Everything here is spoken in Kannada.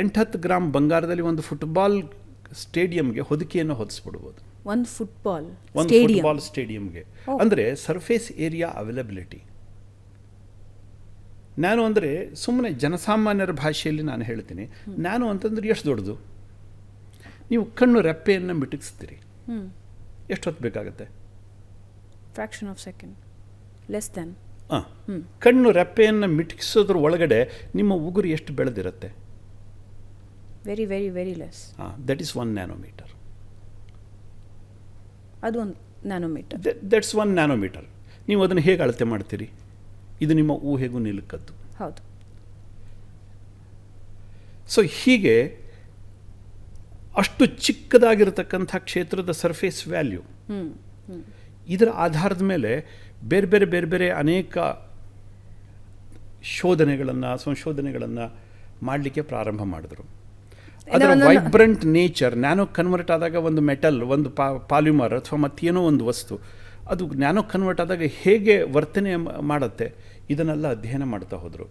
ಎಂಟು ಹತ್ತು ಗ್ರಾಮ್ ಬಂಗಾರದಲ್ಲಿ ಒಂದು ಫುಟ್ಬಾಲ್ ಸ್ಟೇಡಿಯಂಗೆ ಹೊದಿಕೆಯನ್ನು ಹೊದಿಸ್ಬಿಡ್ಬೋದು. ಒಂದು ಫುಟ್ಬಾಲ್ ಒಂದು ಫುಟ್ಬಾಲ್ ಸ್ಟೇಡಿಯಂಗೆ ಅಂದರೆ ಸರ್ಫೇಸ್ ಏರಿಯಾ ಅವೈಲಬಿಲಿಟಿ ನಾನು ಅಂದರೆ ಸುಮ್ಮನೆ ಜನಸಾಮಾನ್ಯರ ಭಾಷೆಯಲ್ಲಿ ನಾನು ಹೇಳ್ತೀನಿ. ನಾನು ಅಂತಂದ್ರೆ ಎಷ್ಟು ದೊಡ್ಡದು? ನೀವು ಕಣ್ಣು ರೆಪ್ಪೆಯನ್ನು ಮಿಟುಕಿಸ್ತೀರಿ. ಎಷ್ಟು ಹೊತ್ತು ಬೇಕಾಗುತ್ತೆ? Fraction of second less than ಹಾಂ. ಕಣ್ಣು ರೆಪ್ಪೆಯನ್ನು ಮಿಟುಕಿಸೋದ್ರ ಒಳಗಡೆ ನಿಮ್ಮ ಉಗುರು ಎಷ್ಟು ಬೆಳೆದಿರುತ್ತೆ? ವೆರಿ ವೆರಿ ವೆರಿ ಲೆಸ್ ಹಾಂ ದಟ್ ಇಸ್ ಒನ್ ನ್ಯಾನೋಮೀಟರ್ ಅದು ಒಂದು ನ್ಯಾನೋಮೀಟರ್ ದಟ್ಸ್ ಒನ್ ನ್ಯಾನೋಮೀಟರ್ ನೀವು ಅದನ್ನು ಹೇಗೆ ಅಳತೆ ಮಾಡ್ತೀರಿ? ಇದು ನಿಮ್ಮ ಊಹೆಗೂ ನಿಲುಕದ್ದು. ಹೌದು. ಸೊ ಹೀಗೆ ಅಷ್ಟು ಚಿಕ್ಕದಾಗಿರತಕ್ಕಂಥ ಕ್ಷೇತ್ರದ ಸರ್ಫೇಸ್ ವ್ಯಾಲ್ಯೂ ಇದರ ಆಧಾರದ ಮೇಲೆ ಬೇರೆ ಬೇರೆ ಬೇರೆ ಬೇರೆ ಅನೇಕ ಶೋಧನೆಗಳನ್ನು ಸಂಶೋಧನೆಗಳನ್ನು ಮಾಡಲಿಕ್ಕೆ ಪ್ರಾರಂಭ ಮಾಡಿದ್ರು. ಅದರ ವೈಬ್ರೆಂಟ್ ನೇಚರ್ ನ್ಯಾನೋ ಕನ್ವರ್ಟ್ ಆದಾಗ ಒಂದು ಮೆಟಲ್ ಒಂದು ಪಾ ಪಾಲ್ಯುಮರ್ ಅಥವಾ ಮತ್ತೇನೋ ಒಂದು ವಸ್ತು ಅದು ನ್ಯಾನೋ ಕನ್ವರ್ಟ್ ಆದಾಗ ಹೇಗೆ ವರ್ತನೆ ಮಾಡುತ್ತೆ ಇದನ್ನೆಲ್ಲ ಅಧ್ಯಯನ ಮಾಡ್ತಾ ಹೋದರು.